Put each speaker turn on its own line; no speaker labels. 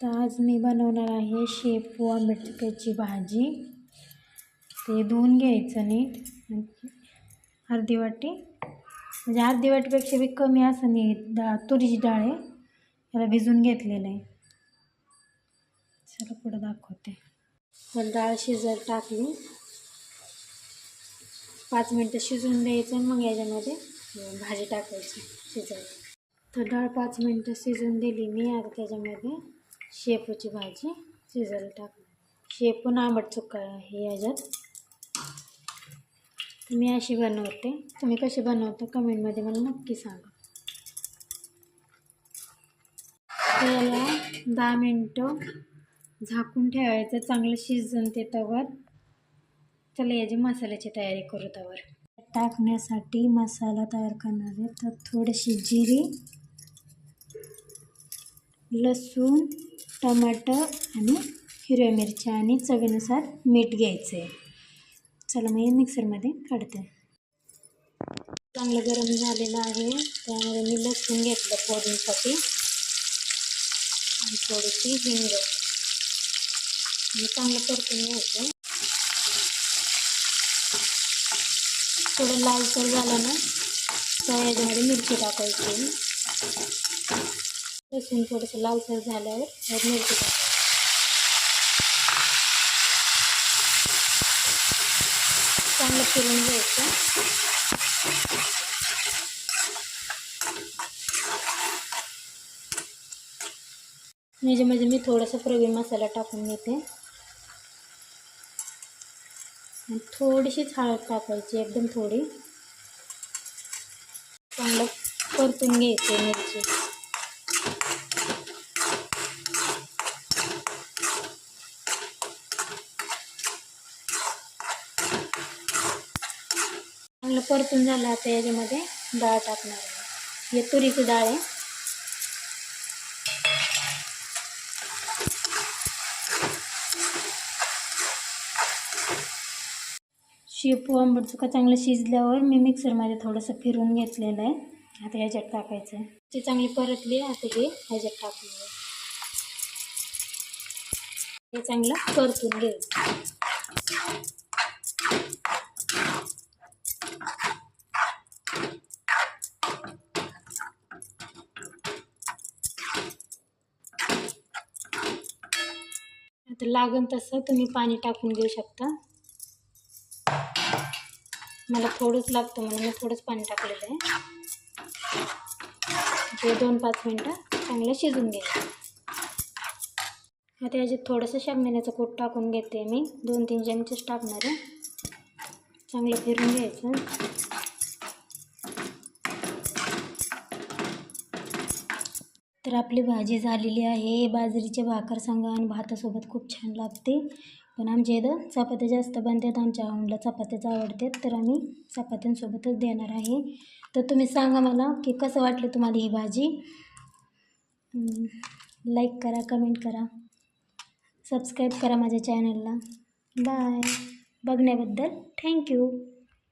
तर आज मी बनवणार आहे शेपू मिरची भाजी. ते धुवून घ्यायचं नीट. अर्धी वाटी. म्हणजे अर्धी वाटीपेक्षा बी कमी असं नाही. डाळ तुरीची डाळ आहे. त्याला भिजून घेतलेलं आहे. चला पुढं दाखवते. तर डाळ शिजत टाकली. पाच मिनटं शिजवून द्यायचं आणि मग याच्यामध्ये भाजी टाकायची शिजायची. तर डाळ पाच मिनटं शिजवून दिली मी आता त्याच्यामध्ये. शेपूची भाजी शिजायला टाकणार शेपून आंबट चुका आहे याच्यात. मी अशी बनवते. तुम्ही कशी बनवता कमेंटमध्ये मला नक्की सांगा. त्याला दहा मिनटं झाकून ठेवायचं चांगलं शिजून ते तवर. चला याची मसाल्याची तयारी करू तवर. टाकण्यासाठी मसाला तयार करणार आहे. तर थोडीशी जिरी लसूण टमाटर आणि हिरव्या मिरच्या आणि चवीनुसार मीठ घ्यायचं आहे चला मग हे मिक्सरमध्ये काढते. चांगलं गरम झालेलं आहे. त्यामध्ये मी लसूण घेतलं फोडणीसाठी. आणि थोडीशी हिंग. आणि चांगलं परतून घ्यायचं थोडं लालसर झालं ना त्या याच्यामध्ये मिरची टाकायची. लसूण थोडंसं लालसर झाल्यावर यात मिरची टाकायची. चांगलं फिरून घ्यायचं. म्हणजे, म्हणजे मी थोडासा प्रवीण मसाला टाकून घेते. थोडीशीच हळद टाकायची एकदम थोडी. चांगलं परतून घ्यायचे मिरची. चांगलं परतून झालं आता याच्यामध्ये डाळ टाकणार आहे. हे तुरीची डाळ आहे. शेपू आंबट चुका चांगलं शिजल्यावर मी मिक्सरमध्ये थोडंसं फिरून घेतलेलं आहे. आता ह्याच्यात टाकायचं आहे. ते चांगली परतली आता हे ह्याच्यात टाकून घ्यायचं. हे चांगलं परतून घ्यायचं. तर लागन तसं तुम्ही पाणी टाकून घेऊ शकता. मला थोडंच लागतं म्हणून मी थोडंच पाणी टाकलेलं आहे. ते दोन पाच मिनटं चांगलं शिजून घ्यायचं आता याच्यात थोडंसं शेंगदाण्याचं कूट टाकून घेते मी. दोन तीन चमचेच टाकणार आहे. चांगलं फिरून घ्यायचं. तर आपली भाजी झालेली आहे. बाजरीचे भाकर सांगा आणि भातासोबत खूप छान लागते. पण आमच्या इथं चपात्या जास्त बनतात. आमच्या आवडला चपात्याच आवडतात. तर आम्ही चपात्यांसोबतच देणार आहे. तर तुम्ही सांगा मला की कसं वाटलं तुम्हाला ही भाजी? लाईक करा कमेंट करा. सबस्क्राईब करा माझ्या चॅनलला बाय बघण्याबद्दल थँक्यू